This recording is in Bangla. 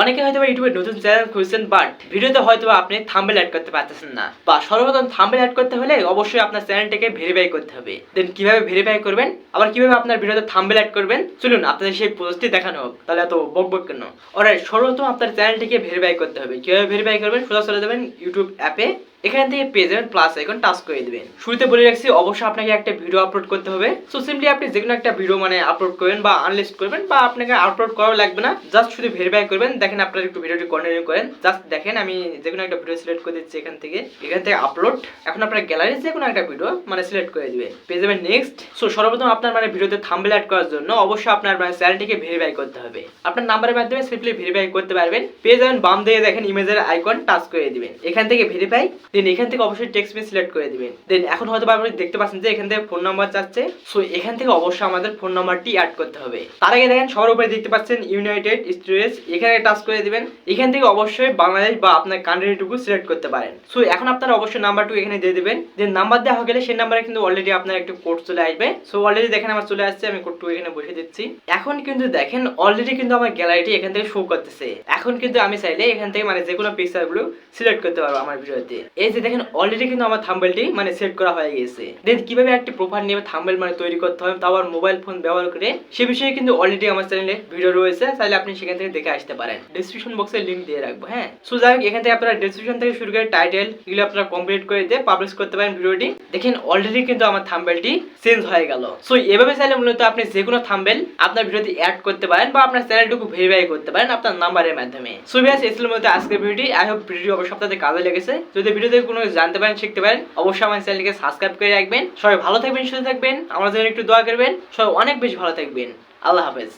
অনেকে হয়তো ইউটিউবে নতুন চ্যানেল খুলছেন বাট ভিডিওতে হয়তো আপনি থাম্বেল অ্যাড করতে পারতেছেন না। বা সর্বপ্রথম থাম্বেল অ্যাড করতে হলে অবশ্যই আপনার চ্যানেলটাকে ভেরিফাই করতে হবে। দেন কীভাবে ভেরিফাই করবেন? আবার কীভাবে আপনার ভিডিওতে থাম্বেল অ্যাড করবেন? চলুন আপনাদের সেই প্রসেসটি দেখানো হোক। তাহলে এত বক বক কেন? ওরা সর্বপ্রথম আপনার চ্যানেলটিকে ভেরিফাই করতে হবে। কীভাবে ভেরিফাই করবেন? সোজা চলে যাবেন ইউটিউব অ্যাপে এখান থেকে পেয়ে যাবেন প্লাস আইকন টাচ করে দিবেন। শুরুতে বলে রাখছি, অবশ্যই আপনাকে একটা ভিডিও আপলোড করতে হবে। সো সিম্পলি আপনি যে কোনো একটা ভিডিও মানে আপলোড করবেন বা আনলিস্ট করবেন বা আপনাকে আপলোড করাও লাগবে না। জাস্ট শুধু ভেরিফাই করবেন, দেখেন আপনারা একটু ভিডিওটি কন্টিনিউ করেন। জাস্ট দেখেন, আমি যে কোনো একটা ভিডিও সিলেক্ট করে দিচ্ছি এখান থেকে। এখান থেকে আপলোড এখন আপনার গ্যালারি যে কোনো একটা ভিডিও মানে সিলেক্ট করে দিবেন। পেয়ে যাবেন নেক্সট সো সর্বপ্রথম আপনার মানে ভিডিওতে থাম্বেল অ্যাড করার জন্য অবশ্যই আপনার মানে চ্যানেলটিকে ভেরিফাই করতে হবে। আপনার নাম্বারের মাধ্যমে সিম্পলি ভেরিফাই করতে পারবেন। পেয়ে যাবেন বাম দিকে দেখেন ইমেজের আইকন টাচ করে দিবেন। এখান থেকে ভেরিফাই দেন এখান থেকে অবশ্যই টেক্সট মেসেজ সিলেক্ট করে দিবেন। দেন এখন হয়তো আপনি দেখতে পাচ্ছেন যে এখান থেকে ফোন নাম্বার চাচ্ছে সো এখান থেকে অবশ্যই আমাদের ফোন নাম্বারটি অ্যাড করতে হবে। তার আগে দেখেন, সবার উপরে দেখতে পাচ্ছেন ইউনাইটেড স্টেটস এখানে টাচ করে দিবেন। এখান থেকে অবশ্যই বাংলাদেশ বা আপনার কান্ট্রিটুকু সিলেক্ট করতে পারেন। সো এখন আপনারা অবশ্যই নাম্বারটুকু এখানে দিয়ে দেবেন। যে নাম্বার দেওয়া গেলে সেই নাম্বারে কিন্তু অলরেডি আপনার একটা কোড চলে আসবে। সো অলরেডি দেখেন আমার চলে আসছে, আমি কোডটু এখানে বসে দিচ্ছি। এখন কিন্তু দেখেন অলরেডি কিন্তু আমার গ্যালারিটি এখান থেকে শো করতেছে। এখন কিন্তু আমি চাইলে এখান থেকে মানে যে কোনো পিকচারগুলো সিলেক্ট করতে পারব আমার ভিডিওতে এই যে দেখেন অলরেডি কিন্তু আমার থাম্বেলটি মানে সেট করা হয়ে গেছে দেন কীভাবে একটি প্রোফাইল নিয়ে থাম্বেল মানে তৈরি করতে হয়, তাও আবার মোবাইল ফোন ব্যবহার করে, সে বিষয়ে কিন্তু অলরেডি আমার চ্যানেলে ভিডিও রয়েছে, চাইলে আপনি সেখান থেকে দেখে আসতে পারেন। ডিসক্রিপশন বক্সে লিংক দিয়ে রাখব হ্যাঁ? সো যাই হোক, এখান থেকে আপনারা ডিসক্রিপশন থেকে শুরু করে টাইটেল এগুলো আপনারা কমপ্লিট করে দিয়ে পাবলিশ করতে পারেন ভিডিওটি। দেখেন অলরেডি কিন্তু আমার থাম্বেলটি চেঞ্জ হয়ে গেল। সো এভাবে চাইলে মূলত আপনি যে কোনো থাম্বেল আপনার ভিডিওতে অ্যাড করতে পারেন বা আপনার চ্যানেলটুকু ভেরিফাই করতে পারেন আপনার নাম্বারের মাধ্যমে। সো বিয়াস এই ছিল মধ্যে আজকের ভিডিওটি। আই হোপ ভিডিওটি অবশ্যই আপনাদের কাজে লেগেছে। যদি ভিডিওতে কোনো জানতে পারেন, শিখতে পারেন, অবশ্যই আমার চ্যানেলকে সাবস্ক্রাইব করে রাখবেন। সবাই ভালো থাকবেন, সুস্থ থাকবেন। আমাদের জন্য একটু দোয়া করবেন। সবাই অনেক বেশি ভালো থাকবেন। আল্লাহ হাফেজ।